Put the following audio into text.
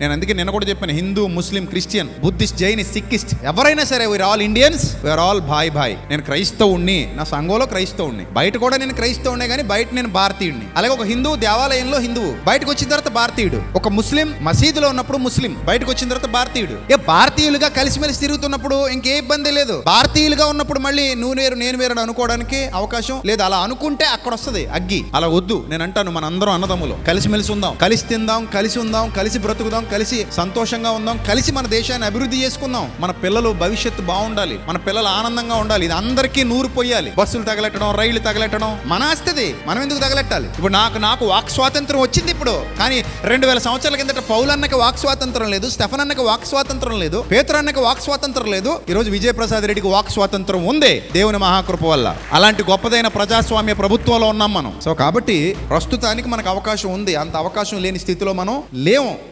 నేను అందుకే నిన్న కూడా చెప్పాను Hindu Muslim Christian Buddhist Jain సిక్కిస్ట్ ఎవరైనా సరే we are all Indians we are all భాయ్ భాయ్ నేను క్రైస్తవుణ్ణి నా సంఘంలో క్రైస్తవుణ్ణి. బయట కూడా నేను క్రైస్తవునే కానీ బయట నేను భారతీయుడిని అలాగే ఒక హిందూ దేవాలయంలో హిందువు బయటకు వచ్చిన తర్వాత భారతీయుడు. ఒక ముస్లిం మసీదులో ఉన్నప్పుడు ముస్లిం బయటకు వచ్చిన తర్వాత భారతీయుడు. ఏ భారతీయులుగా కలిసిమెలిసి తిరుగుతున్నప్పుడు ఇంకే ఇబ్బంది లేదు. భారతీయులుగా ఉన్నప్పుడు మళ్ళీ నువ్వు వేరు నేను వేరు అని అనుకోవడానికి అవకాశం లేదు. అలా అనుకుంటే అక్కడ వస్తుంది అగ్గి. అలా వద్దు. నేను అంటాను మన అందరం అన్నదమ్ములు. కలిసిమెలిసి ఉందాం. కలిసి తిందాం కలిసి ఉందాం కలిసి బ్రతుకుదాం కలిసి సంతోషంగా ఉందాం. కలిసి మన దేశాన్ని అభివృద్ధి చేసుకుందాం. మన పిల్లలు భవిష్యత్తు బాగుండాలి. మన పిల్లలు ఆనందంగా ఉండాలి. ఇది అందరికీ నూరు పోయాలి బస్సులు తగలెట్టడం రైళ్ళు తగలెట్టడం మన ఆస్తిది. మనం ఎందుకు తగలెట్టాలి? ఇప్పుడు నాకు నాకు వాక్ స్వాతంత్రం వచ్చింది ఇప్పుడు. కానీ రెండు వేల సంవత్సరాల కిందట పౌలన్నకి వాక్ స్వాతంత్రం లేదు స్టెఫన్ అన్నకి వాక్ స్వాతంత్రం లేదు పేతురన్నకి వాక్ స్వాతంత్రం లేదు. ఈరోజు విజయప్రసాద్ రెడ్డికి వాక్ స్వాతంత్రం ఉంది దేవుని మహాకృప వల్ల. అలాంటి గొప్పదైన ప్రజాస్వామ్య ప్రభుత్వంలో ఉన్నాం మనం. సో కాబట్టి ప్రస్తుతానికి మనకు అవకాశం ఉంది. అంత అవకాశం లేని స్థితిలో మనం లేము.